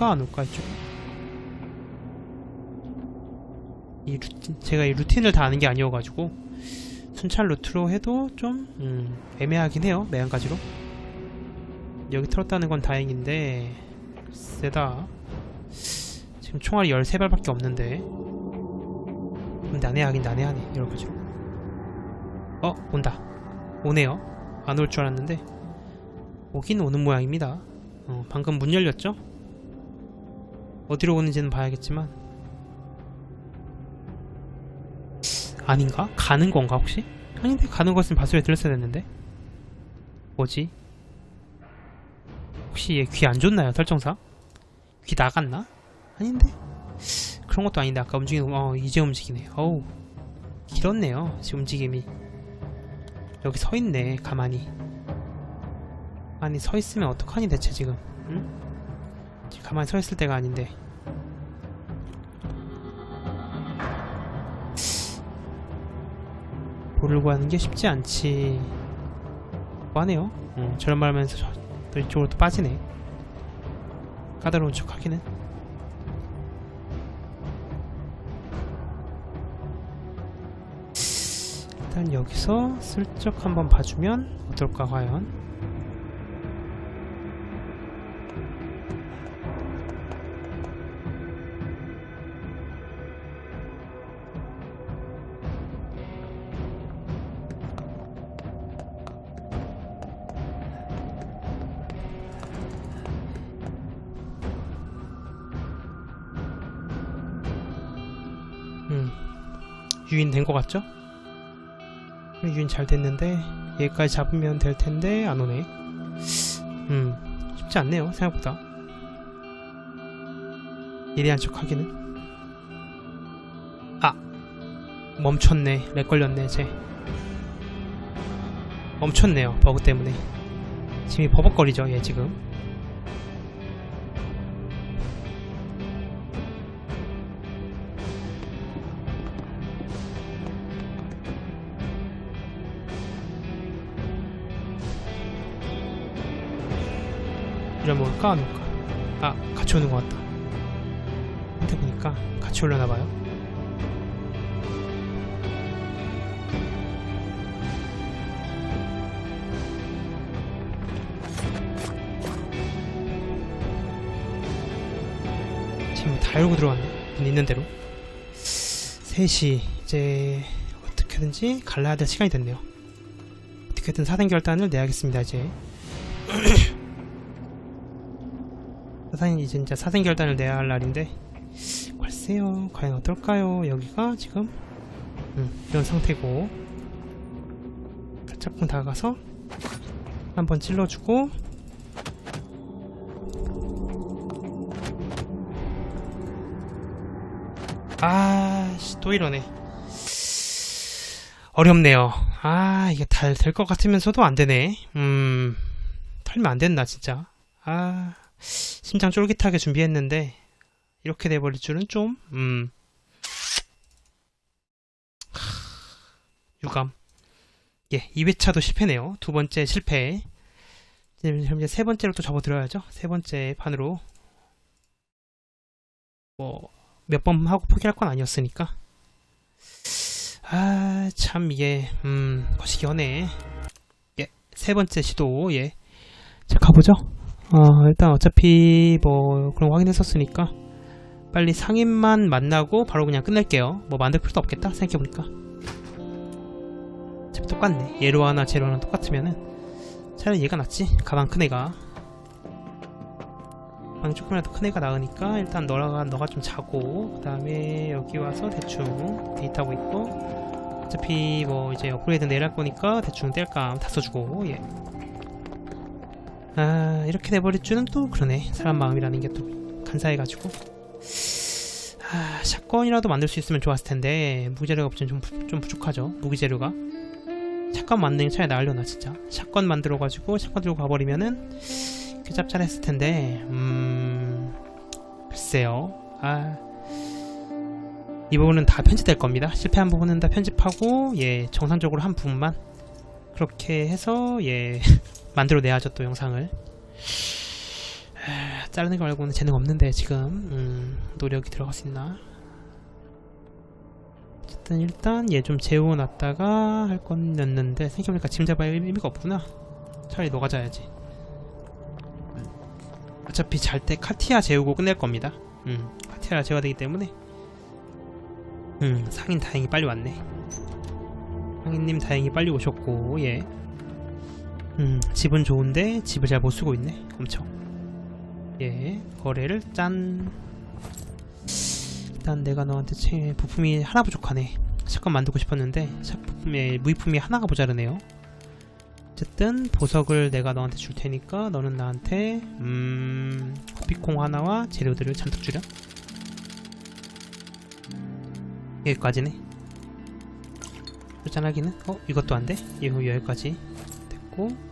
올까 안 올까 이쪽 이 루틴 제가 이 루틴을 다 아는 게 아니어가지고 순찰 루트로 해도 좀 음, 애매하긴 해요 매한가지로. 여기 털었다는 건 다행인데 세다. 지금 총알이 13발밖에 없는데. 음, 난해하긴 난해하네 여러 가지로. 어 온다. 오네요. 안 올 줄 알았는데. 오긴 오는 모양입니다. 어, 방금 문 열렸죠? 어디로 오는지는 봐야겠지만 아닌가? 가는 건가 혹시? 아닌데 가는 것은 바소리에 들렸어야 됐는데 뭐지? 혹시 얘 귀 안 좋나요 설정사? 귀 나갔나? 아닌데? 그런 것도 아닌데 아까 움직이는 거- 어 이제 움직이네 어우 길었네요 지금 움직임이 여기 서 있네 가만히 아니 서 있으면 어떡하니 대체 지금 응? 가만히 서 있을 때가 아닌데. 볼을 구하는 게 쉽지 않지. 뭐하네요. 어, 저런 말 하면서 저, 또 이쪽으로 또 빠지네. 까다로운 척 하기는. 일단 여기서 슬쩍 한번 봐주면 어떨까 과연 유인 된 것 같죠? 유인 잘 됐는데 얘까지 잡으면 될 텐데 안 오네. 음 쉽지 않네요 생각보다. 예리한 척 하기는. 아 멈췄네. 렉 걸렸네 쟤. 멈췄네요 버그 때문에. 지금 이 버벅거리죠 얘 지금. 이러면 안 올까? 아 같이 오는 것 같다. 밑에 보니까 같이 올려나 봐요. 지금 다 열고 들어왔네. 문 있는 대로. 3시 이제 어떻게든지 갈라야 될 시간이 됐네요. 어떻게든 사생 결단을 내야겠습니다 이제. 사생 이제 진짜 사생 결단을 내야 할 날인데 글쎄요 과연 어떨까요? 여기가 지금 음, 이런 상태고. 살짝쿵 다가가서 한번 찔러주고. 아씨 또 이러네. 어렵네요. 아 이게 잘 될 것 같으면서도 안 되네. 음 털면 안 됐나 진짜. 아 심장 쫄깃하게 준비했는데 이렇게 돼버릴 줄은 좀 음. 하, 유감. 예, 2회차도 실패네요. 두 번째 실패. 이제 세 번째로 또 접어들어야죠. 세 번째 판으로 뭐 몇 번 하고 포기할 건 아니었으니까. 아, 참 이게 음, 거시기 하네. 예, 세 번째 시도 예. 자, 가보죠. 어, 일단 어차피 뭐 그런 거 확인했었으니까 빨리 상인만 만나고 바로 그냥 끝낼게요. 뭐 만들 필요도 없겠다 생각해보니까. 어차피 똑같네. 얘로 하나 제로 하나 똑같으면은 차라리 얘가 낫지. 가방 큰 애가. 가방 조금이라도 큰 애가 나으니까 일단 너가 너가 좀 자고 그 다음에 여기 와서 대충 데이트하고 있고 어차피 뭐 이제 업그레이드 내일 할 거니까 대충 뗄감 다 써주고 예. 아 이렇게 돼버릴 줄은 또 그러네. 사람 마음이라는 게 또 간사해가지고. 아 샷건이라도 만들 수 있으면 좋았을 텐데 무기재료가 없으면 좀, 부- 좀 부족하죠 무기재료가. 샷건 만드는 게 차라리 나으려나 진짜. 샷건 만들어가지고 샷건 들고 가버리면은 꽤 짭짤했을 텐데 음 글쎄요. 아 이 부분은 다 편집될 겁니다. 실패한 부분은 다 편집하고 예 정상적으로 한 부분만 그렇게 해서 예 만들어내야죠 또 영상을 아, 자르는 거 말고는 재능 없는데 지금 음, 노력이 들어갈 수 있나? 어쨌든 일단 얘 좀 재워놨다가 할 건였는데 생각해보니까 지금 잡아야 의미가 없구나. 차라리 너가 자야지. 어차피 잘 때 카티아 재우고 끝낼 겁니다. 음, 카티아 재워야 되기 때문에. 음, 상인 다행히 빨리 왔네. 상인님 다행히 빨리 오셨고, 예. 음, 집은 좋은데 집을 잘 못 쓰고 있네. 엄청. 예, 거래를 짠. 일단 내가 너한테 채 부품이 하나 부족하네. 샷건 만들고 싶었는데 샷 부품에 무이품이 하나가 모자르네요. 어쨌든 보석을 내가 너한테 줄 테니까 너는 나한테 음 커피콩 하나와 재료들을 잔뜩 주렴. 여기까지네. 짠하기는 어 이것도 안 돼? 이거 여기까지 됐고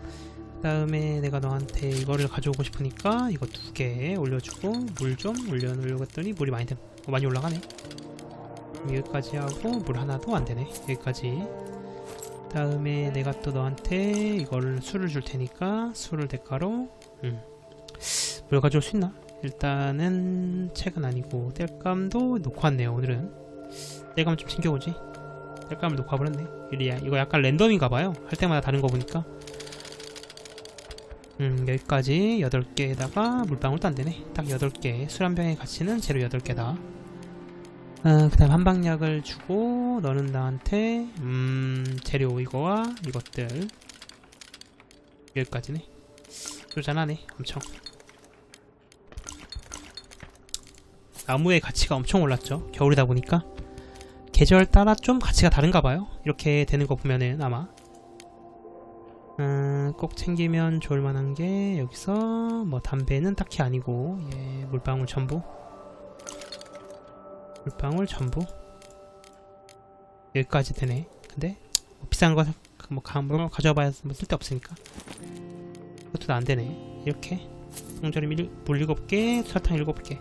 그 다음에 내가 너한테 이거를 가져오고 싶으니까 이거 두 개 올려주고 물 좀 올려놓으려고 했더니 물이 많이 된- 어, 많이 올라가네. 여기까지 하고 물 하나도 안 되네. 여기까지. 다음에 내가 또 너한테 이거를 술을 줄 테니까 술을 대가로 음. 뭘 가져올 수 있나? 일단은 책은 아니고 땔감도 놓고 왔네요. 오늘은 땔감 좀 챙겨오지. 땔감을 놓고 와버렸네. 이리야 이거 약간 랜덤인가봐요. 할 때마다 다른 거 보니까. 음 여기까지 8개에다가 물방울도 안되네. 딱 8개. 술 한 병에 가치는 재료 8개다. 어, 그 다음 한방약을 주고 너는 나한테 음 재료 이거와 이것들. 여기까지네. 쪼잔하네 엄청. 나무의 가치가 엄청 올랐죠 겨울이다 보니까. 계절 따라 좀 가치가 다른가 봐요. 이렇게 되는 거 보면은 아마 음, 꼭 챙기면 좋을 만한 게 여기서 뭐 담배는 딱히 아니고 예, 물방울 전부. 물방울 전부. 여기까지 되네. 근데 뭐 비싼 거 뭐 가, 뭐 가져와봐야 뭐 쓸데 없으니까. 그것도 다안 되네. 이렇게. 통조림 일- 물 7개 설탕 7개.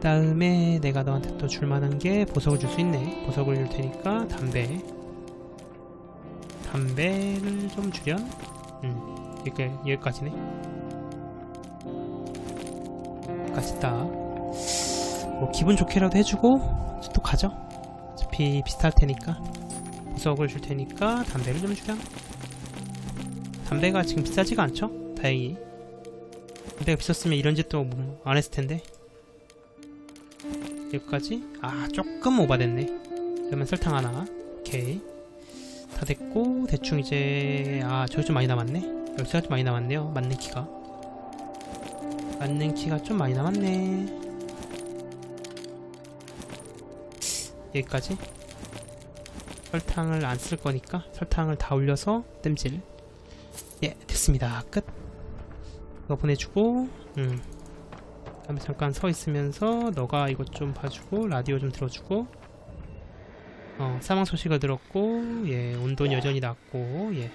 다음에 내가 너한테 또 줄 만한 게 보석을 줄 수 있네. 보석을 줄 테니까 담배 담배를 좀 주렴. 음, 여기, 여기까지네. 여기까지 딱. 뭐, 기분 좋게라도 해주고, 또 가죠. 어차피 비슷할 테니까. 보석을 줄 테니까, 담배를 좀 주렴. 담배가 지금 비싸지가 않죠? 다행히. 담배가 비쌌으면 이런 짓도 뭐 안 했을 텐데. 여기까지? 아, 조금 오바됐네. 그러면 설탕 하나. 오케이. 다 됐고 대충 이제 아 저기 좀 많이 남았네. 열쇠가 좀 많이 남았네요. 맞는 키가. 맞는 키가 좀 많이 남았네. 여기까지. 설탕을 안 쓸 거니까 설탕을 다 올려서 땜질. 예 됐습니다. 끝. 이거 보내주고 음. 다음에 잠깐 서 있으면서 너가 이것 좀 봐주고 라디오 좀 들어주고 어, 사망 소식을 들었고, 예, 온도는 여전히 낮고, 예.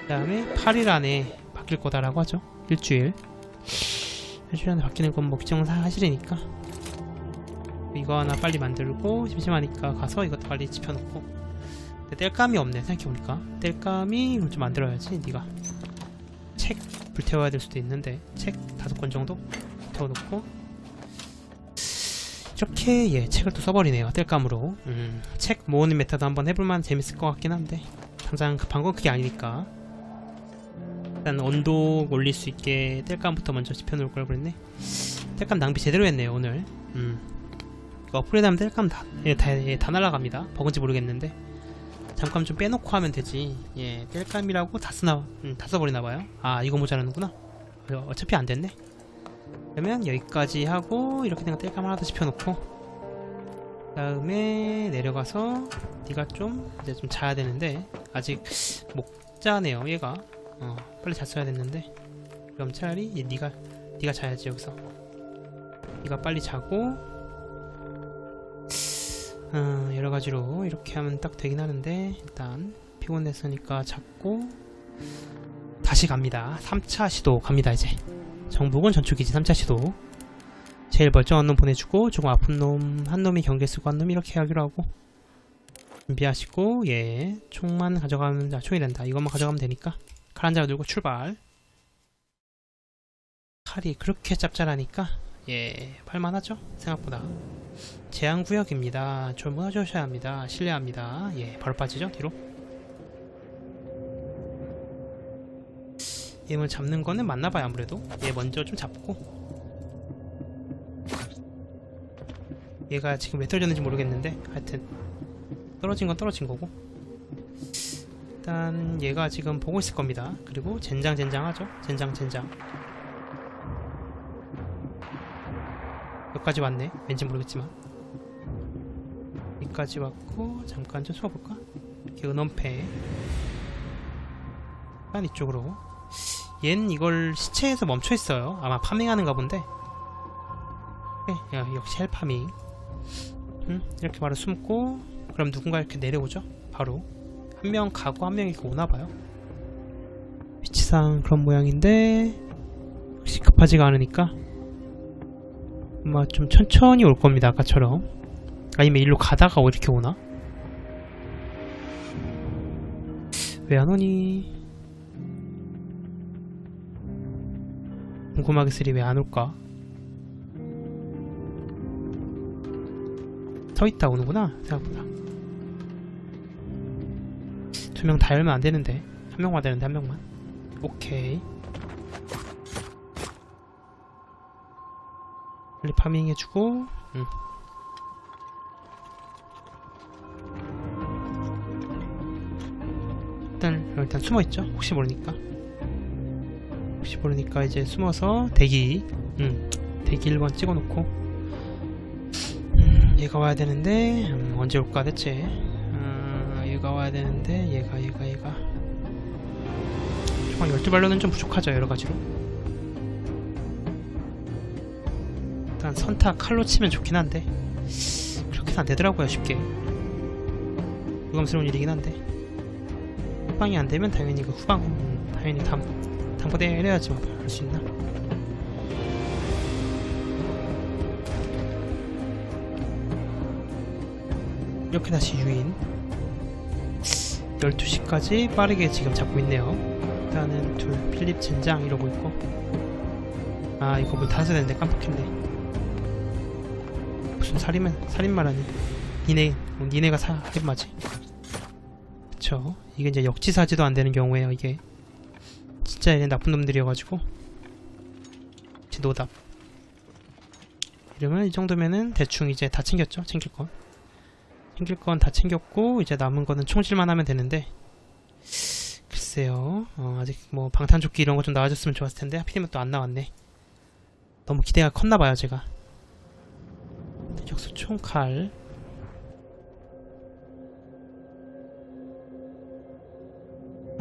그 다음에 8일 안에 바뀔 거다라고 하죠. 일주일. 일주일 안에 바뀌는 건 뭐 규정은 사실이니까. 이거 하나 빨리 만들고, 심심하니까 가서 이것도 빨리 집혀놓고. 근데 뗄감이 없네, 생각해보니까. 뗄감이 좀 만들어야지, 네가 책 불태워야 될 수도 있는데, 책 다섯 권 정도 불태워놓고, 이렇게 예 책을 또 써버리네요 뗄감으로. 음, 책 모으는 메타도 한번 해볼만 재밌을 것 같긴 한데. 당장 급한 건 그게 아니니까. 일단 온도 올릴 수 있게 뗄감부터 먼저 집혀놓을 걸 그랬네. 뗄감 낭비 제대로 했네요 오늘. 음. 이거 업그레이드 하면 뗄감 다, 예, 다, 예, 다 날아갑니다. 버그인지 모르겠는데. 잠깐 좀 빼놓고 하면 되지. 예 뗄감이라고 다 쓰나 음, 다 써버리나봐요. 아 이거 모자라는구나. 어, 어차피 안 됐네 그러면 여기까지 하고 이렇게 된거 뗄감 하나 더 집혀놓고 다음에 내려가서 네가 좀 이제 좀 자야 되는데 아직 못 자네요 얘가. 어 빨리 잤어야 됐는데. 그럼 차라리 얘 네가 네가 자야지 여기서. 네가 빨리 자고 어, 여러 가지로 이렇게 하면 딱 되긴 하는데 일단 피곤했으니까 잤고 다시 갑니다. 3차 시도 갑니다 이제 정복은 전초기지 3차 시도. 제일 멀쩡한 놈 보내주고 조금 아픈 놈 한 놈이 경계 쓰고 한 놈 이렇게 하기로 하고. 준비하시고 예. 총만 가져가면 아 총이 된다. 이것만 가져가면 되니까. 칼 한 자루 들고 출발. 칼이 그렇게 짭짤하니까 예. 팔만하죠? 생각보다. 제한구역입니다. 조심하셔야 합니다. 실례합니다. 예 바로 빠지죠 뒤로 얘를 잡는 거는 맞나봐요 아무래도. 얘 먼저 좀 잡고. 얘가 지금 왜 떨어졌는지 모르겠는데 하여튼. 떨어진 건 떨어진 거고. 일단 얘가 지금 보고 있을 겁니다. 그리고 젠장 젠장 하죠? 젠장 젠장. 여기까지 왔네. 왠지 모르겠지만. 여기까지 왔고 잠깐 좀 숨어볼까? 은원패. 약간 이쪽으로 얜 이걸 시체에서 멈춰 있어요. 아마 파밍하는가 본데. 네, 야, 역시 헬파밍. 음, 이렇게 바로 숨고 그럼 누군가 이렇게 내려오죠? 바로. 한 명 가고 한 명이 이렇게 오나 봐요. 위치상 그런 모양인데 역시 급하지가 않으니까. 아마 좀 천천히 올 겁니다 아까처럼. 아니면 일로 가다가 어 이렇게 오나? 왜 안 오니? 궁금하게 쓰리 왜 안 올까? 서 있다 오는구나 생각보다. 두 명 다 열면 안 되는데. 한 명만 되는데 한 명만. 오케이. 빨리 파밍 해주고 음. 일단 일단 숨어 있죠? 혹시 모르니까 혹시 모르니까 이제 숨어서 대기 음 대기 1번 찍어놓고 음, 얘가 와야 되는데 음, 언제 올까 대체? 음, 얘가 와야 되는데 얘가 얘가 얘가. 총알 12발로는 좀 부족하죠 여러가지로. 일단 선타 칼로 치면 좋긴 한데 그렇게는 안 되더라고요 쉽게. 부담스러운 일이긴 한데. 후방이 안 되면 당연히 그 후방 음, 당연히 당 당보대 해야지 뭐할수 있나? 이렇게 다시 유인. 12시까지 빠르게 지금 잡고 있네요. 일단은 둘 필립 젠장 이러고 있고. 아 이거 문 닫아야 되는데 깜빡했네. 무슨 살인만 살인마라니 니네 어, 니네가 살인마지. 그쵸? 이게 이제 역지사지도 안 되는 경우에요 이게 진짜 얘네 나쁜 놈들이어가지고. 이제 노답 이러면 이 정도면은 대충 이제 다 챙겼죠 챙길 건. 챙길 건 다 챙겼고 이제 남은 거는 총질만 하면 되는데. 글쎄요. 어, 아직 뭐 방탄조끼 이런 거 좀 나와줬으면 좋았을 텐데. 하필이면 또 안 나왔네. 너무 기대가 컸나봐요 제가. 대격수 총칼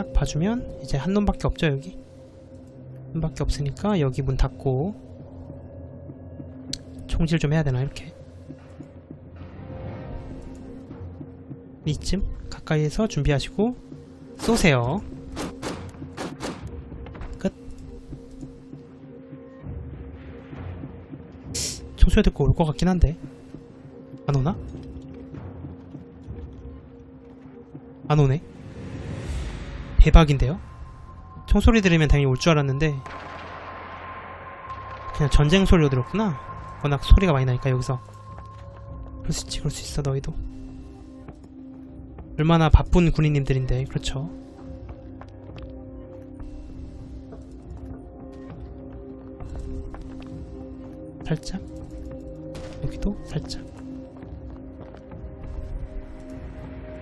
딱 봐주면 이제 한 놈밖에 없죠 여기? 한 놈밖에 없으니까 여기 문 닫고 총질 좀 해야 되나 이렇게? 이쯤 가까이에서 준비하시고 쏘세요. 끝. 총소리 듣고 올 것 같긴 한데. 안 오나? 안 오네 대박인데요? 총소리 들으면 당연히 올 줄 알았는데 그냥 전쟁 소리로 들었구나. 워낙 소리가 많이 나니까 여기서. 그럴 수 있지 그럴 수 있어 너희도. 얼마나 바쁜 군인님들인데 그렇죠? 살짝? 여기도 살짝?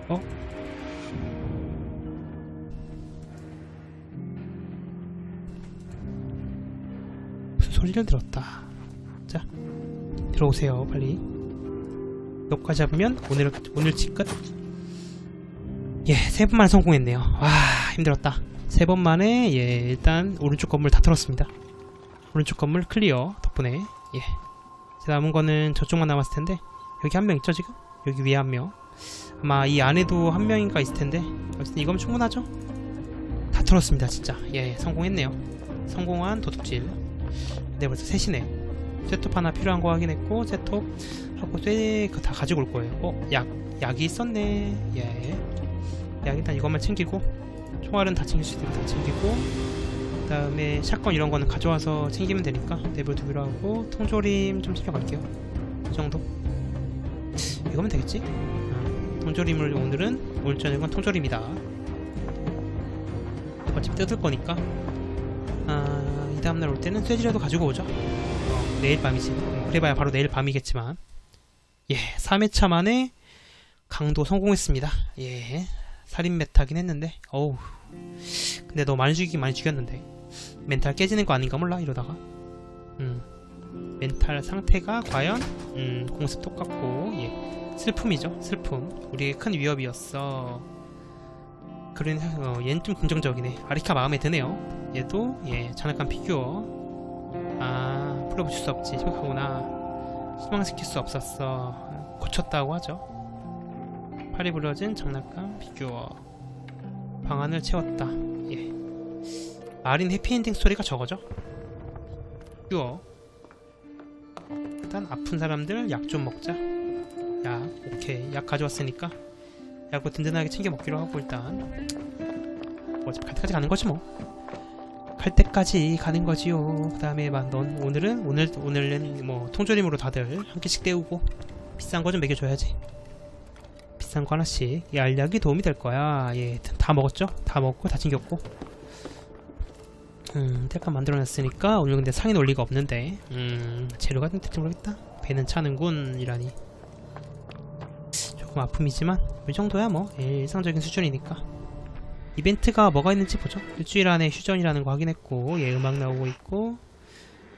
어? 소리를 들었다 자 들어오세요 빨리 여기까지 잡으면 오늘 오늘 치 끝 예, 세 번만에 성공했네요. 와, 힘들었다. 세 번 만에, 예, 일단, 오른쪽 건물 다 털었습니다. 오른쪽 건물 클리어, 덕분에, 예. 이제 남은 거는 저쪽만 남았을 텐데, 여기 한 명 있죠, 지금? 여기 위에 한 명. 아마 이 안에도 한 명인가 있을 텐데, 어쨌든 이거면 충분하죠? 다 털었습니다, 진짜. 예, 성공했네요. 성공한 도둑질. 네, 벌써 셋이네. 셋톱 하나 필요한 거 확인했고, 셋톱 하고 쇠, 그거 다 가지고 올 거예요. 어, 약, 약이 있었네. 예. 약 일단 이것만 챙기고 총알은 다 챙길 수 있으면 다 챙기고 다음에 샷건 이런 거는 가져와서 챙기면 되니까 내버려두기로 하고 통조림 좀 챙겨갈게요 이 정도 이거면 되겠지? 어, 통조림을 오늘은 오늘 저녁은 통조림이다 어차피 뜯을 거니까 아, 이 다음날 올 때는 쇠지라도 가지고 오죠. 어, 내일 밤이지. 음, 그래봐야 바로 내일 밤이겠지만. 예 3회차 만에 강도 성공했습니다. 예 살인 메타긴 했는데. 어우. 근데 너 많이 죽이긴 많이 죽였는데. 멘탈 깨지는 거 아닌가 몰라 이러다가. 음. 멘탈 상태가 과연 음 공습 똑같고 예. 슬픔이죠 슬픔. 우리의 큰 위협이었어 그런 어, 얘는 좀 긍정적이네. 아리카 마음에 드네요. 얘도 예 장난감 피규어. 아 풀어붙일 수 없지. 심각하구나. 실망시킬 수 없었어. 고쳤다고 하죠. 팔이 부러진 장난감 피규어. 방안을 채웠다. 예. 마린 해피엔딩 스토리가 저거죠? 피규어. 일단 아픈 사람들 약 좀 먹자. 약 오케이. 약 가져왔으니까 약을 든든하게 챙겨 먹기로 하고 일단 뭐 어차피 갈 때까지 가는 거지 뭐. 갈 때까지 가는 거지요. 그 다음에 막 넌 오늘은 오늘 오늘은 뭐 통조림으로 다들 한 개씩 때우고 비싼 거 좀 먹여줘야지. 비싼 거 하나씩. 이 알약이 도움이 될 거야. 예, 다 먹었죠? 다 먹고 다 챙겼고. 음, 잠깐 만들어놨으니까 오늘 근데 상인 올 리가 없는데. 음, 재료가 될지 모르겠다. 배는 차는군 이라니. 조금 아픔이지만 이 정도야 뭐. 예, 일상적인 수준이니까. 이벤트가 뭐가 있는지 보죠. 일주일 안에 휴전이라는 거 확인했고 예 음악 나오고 있고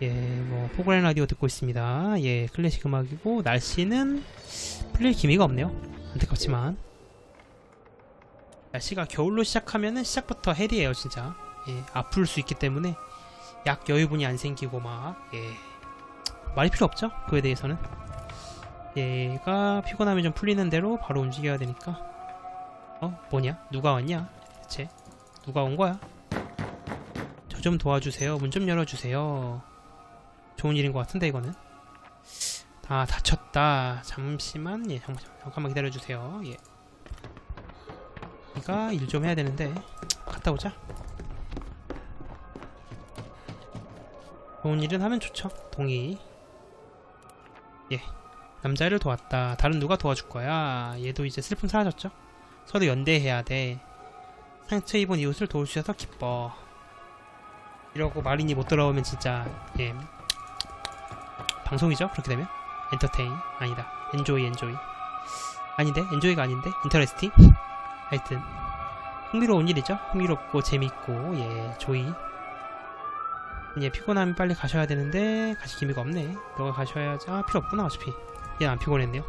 예뭐 포그라인 라디오 듣고 있습니다. 예 클래식 음악이고 날씨는 풀릴 기미가 없네요. 안타깝지만. 날씨가 겨울로 시작하면은 시작부터 헬이에요 진짜. 예 아플 수 있기 때문에 약 여유분이 안 생기고 막예. 말이 필요 없죠 그에 대해서는 얘가 피곤함이 좀 풀리는 대로 바로 움직여야 되니까. 어? 뭐냐? 누가 왔냐? 대체? 누가 온 거야? 저 좀 도와주세요. 문 좀 열어주세요. 좋은 일인 것 같은데 이거는? 다 다쳤다. 잠시만. 예 잠깐, 잠깐만 기다려주세요. 예. 이가 일 좀 해야 되는데 갔다 오자. 좋은 일은 하면 좋죠. 동의. 예 남자를 도왔다. 다른 누가 도와줄 거야. 얘도 이제 슬픔 사라졌죠? 서로 연대해야 돼. 상처 입은 이웃을 도와주셔서 기뻐. 이러고 마린이 못 돌아오면 진짜 예 방송이죠? 그렇게 되면 엔터테인 아니다. 엔조이 엔조이 아닌데 엔조이가 아닌데 인터레스팅 하여튼 흥미로운 일이죠. 흥미롭고 재밌고 예 조이 예 피곤하면 빨리 가셔야 되는데 가실 기미가 없네. 너가 가셔야지. 아 필요 없구나 어차피. 얘 안 피곤했네요.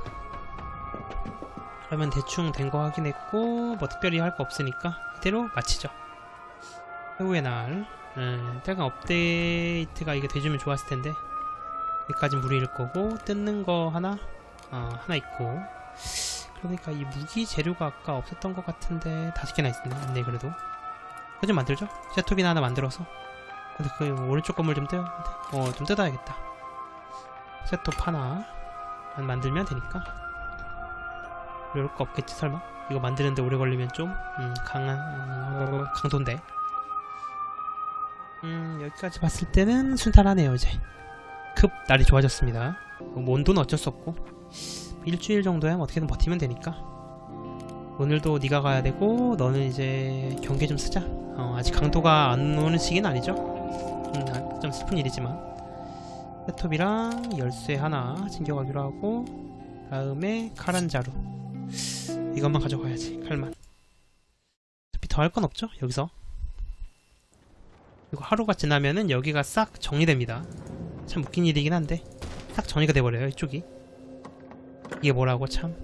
그러면 대충 된 거 확인했고 뭐 특별히 할 거 없으니까 이대로 마치죠. 최후의 날. 음, 약간 업데이트가 이게 돼주면 좋았을 텐데 여기까지 무리일 거고 뜯는 거 하나 어, 하나 있고 그러니까 이 무기 재료가 아까 없었던 것 같은데 다섯 개나 있네, 있네 그래도 그거 좀 만들죠? 셋톱이나 하나 만들어서 근데 그 오른쪽 건물 좀 뜯어 어좀 뜯어야겠다 셋톱 하나 만 만들면 되니까. 이럴 거 없겠지 설마? 이거 만드는데 오래 걸리면 좀 음, 강한 음, 강도인데. 음 여기까지 봤을 때는 순탄하네요 이제. 급 날이 좋아졌습니다. 뭐 온도는 어쩔 수 없고. 일주일 정도야 뭐 어떻게든 버티면 되니까. 오늘도 네가 가야 되고 너는 이제 경계 좀 쓰자. 어, 아직 강도가 안 오는 시기는 아니죠? 음, 아, 좀 슬픈 일이지만 랩톱이랑 열쇠 하나 챙겨가기로 하고 다음에 칼 한 자루. 이것만 가져가야지 칼만. 어차피 더 할 건 없죠 여기서. 그리고 하루가 지나면은 여기가 싹 정리됩니다. 참 웃긴 일이긴 한데 딱 정리가 돼버려요 이쪽이. 이게 뭐라고 참.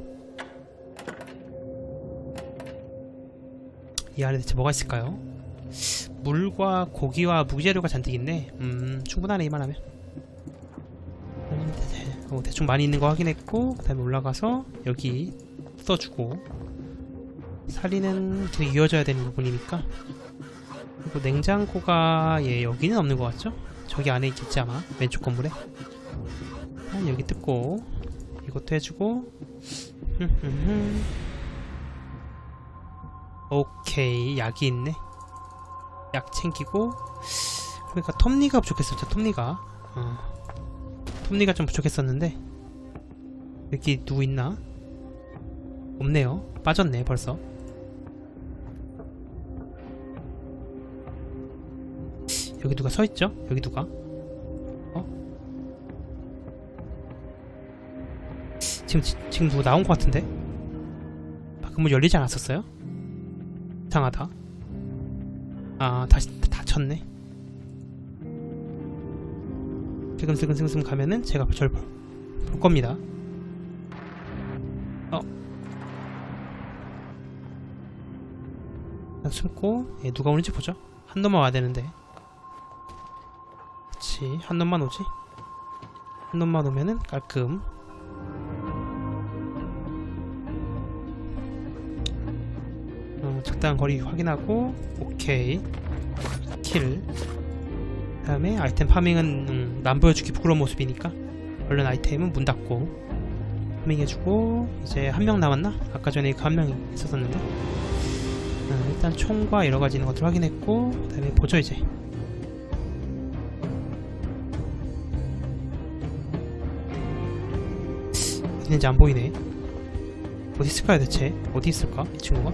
이 안에 대체 뭐가 있을까요? 물과 고기와 무기재료가 잔뜩 있네. 음 충분하네 이만하면 어, 대충 많이 있는 거 확인했고 그 다음에 올라가서 여기 써주고 살리는 계속 이어져야 되는 부분이니까. 그리고 냉장고가 예 여기는 없는 것 같죠? 저기 안에 있겠지 아마? 왼쪽 건물에? 아, 여기 뜯고 이것도 해주고. 오케이 약이 있네. 약 챙기고. 그러니까 톱니가 부족했었죠 톱니가. 어. 톱니가 좀 부족했었는데 여기 누구 있나? 없네요 빠졌네 벌써 여기 누가 서있죠? 여기 누가? 어? 지금 지- 지금 누구 나온 것 같은데? 방금 문 열리지 않았었어요? 이상하다 아 다시 닫혔네 슬금슬금슬금 가면은 제가 절 볼, 볼 겁니다. 어. 그냥 숨고 예, 누가 오는지 보죠. 한 놈만 와야 되는데. 그치 한 놈만 오지? 한 놈만 오면은 깔끔. 어, 적당한 거리 확인하고 오케이. 킬. 그 다음에 아이템 파밍은 음, 남 보여주기 부끄러운 모습이니까 얼른 아이템은 문 닫고 파밍해주고 이제 한 명 남았나? 아까 전에 그 한 명이 있었었는데 어, 일단 총과 여러 가지 있는 것들 확인했고 그 다음에 보죠 이제 있는지 안 보이네 어디 있을까요 대체? 어디 있을까 이 친구가?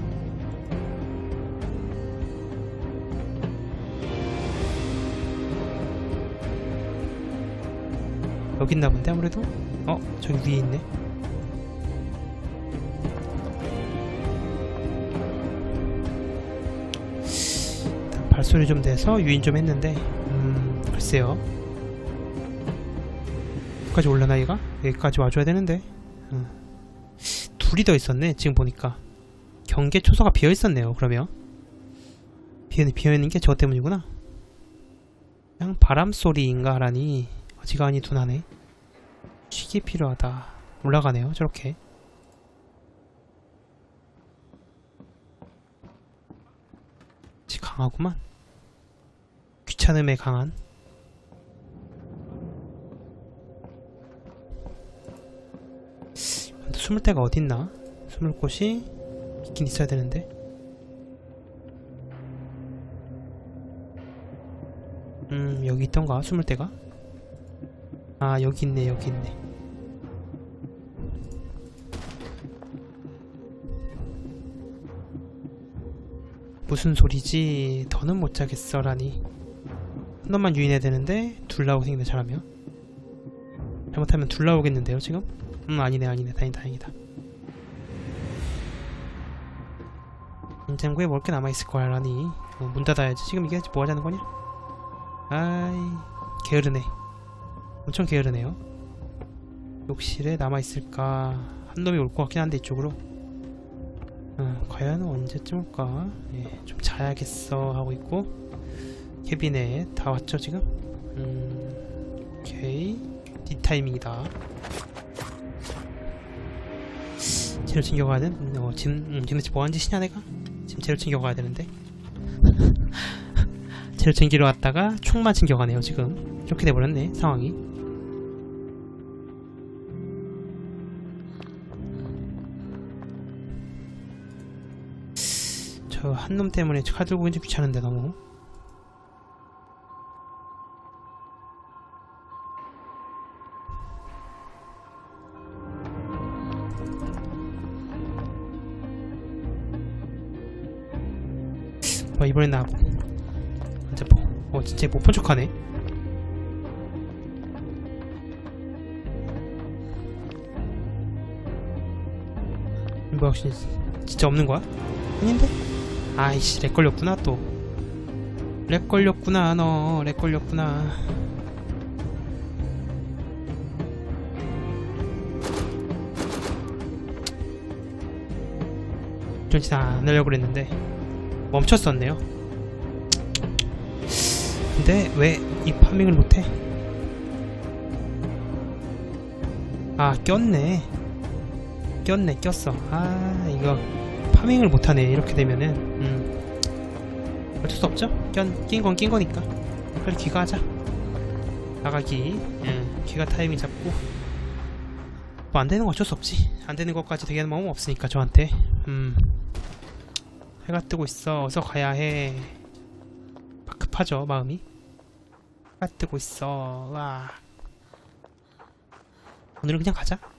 여기 있나 본데 아무래도? 어 저기 위에 있네. 발소리 좀 내서 유인 좀 했는데 음 글쎄요. 여기까지 올라나 얘가? 여기까지 와줘야 되는데. 음. 둘이 더 있었네 지금 보니까. 경계 초소가 비어있었네요 그러면. 비어, 비어있는 게 저 때문이구나. 그냥 바람소리인가 하라니 어지간히 둔하네. 쉬기 필요하다. 올라가네요 저렇게. 지 강하구만. 귀찮음에 강한. 숨을 데가 어딨나? 숨을 곳이 있긴 있어야 되는데. 음 여기 있던가 숨을 데가 아 여기 있네 여기 있네. 무슨 소리지? 더는 못 자겠어 라니. 한 놈만 유인해야 되는데 둘 나오고 생긴다 잘하면. 잘못하면 둘 나오겠는데요 지금? 음 아니네 아니네. 다행 다행이다. 인장구에 먹을 게 남아있을 거야 라니. 어, 문 닫아야지. 지금 이게 뭐 하자는 거냐? 아이 게으르네 엄청 게으르네요. 욕실에 남아있을까? 한 놈이 올 것 같긴 한데 이쪽으로. 어, 과연 언제쯤 올까? 예, 좀 자야겠어 하고 있고 캐비넷 다 왔죠 지금? 음, 오케이. 뒷타이밍이다. 재료 챙겨가야 된 어, 짐, 음, 지금 뭐하는 짓이냐 내가? 지금 재료 챙겨가야 되는데. 재료 챙기러 왔다가 총만 챙겨가네요 지금. 이렇게 돼버렸네 상황이 저한놈 때문에 칼 들고 있는 귀찮은데 너무 뭐 이번엔 나하고 진짜 뭐, 어 진짜 못본 척하네 뭐 혹시 진짜 없는 거야? 아닌데? 아이씨 렉 걸렸구나 또. 렉 걸렸구나 너. 렉 걸렸구나. 전진 안 하려고 그랬는데 멈췄었네요. 근데 왜 이 파밍을 못해? 아 꼈네. 꼈네 꼈어. 아 이거 파밍을 못하네 이렇게 되면은. 음. 어쩔 수 없죠. 낀 건 낀 거니까. 빨리 귀가하자. 나가기. 음 귀가 타이밍 잡고. 뭐 안되는 거 어쩔 수 없지. 안되는 것까지 되게 하는 마음 없으니까 저한테. 음. 해가 뜨고 있어. 어서 가야 해. 막 급하죠 마음이. 해가 뜨고 있어. 와. 오늘은 그냥 가자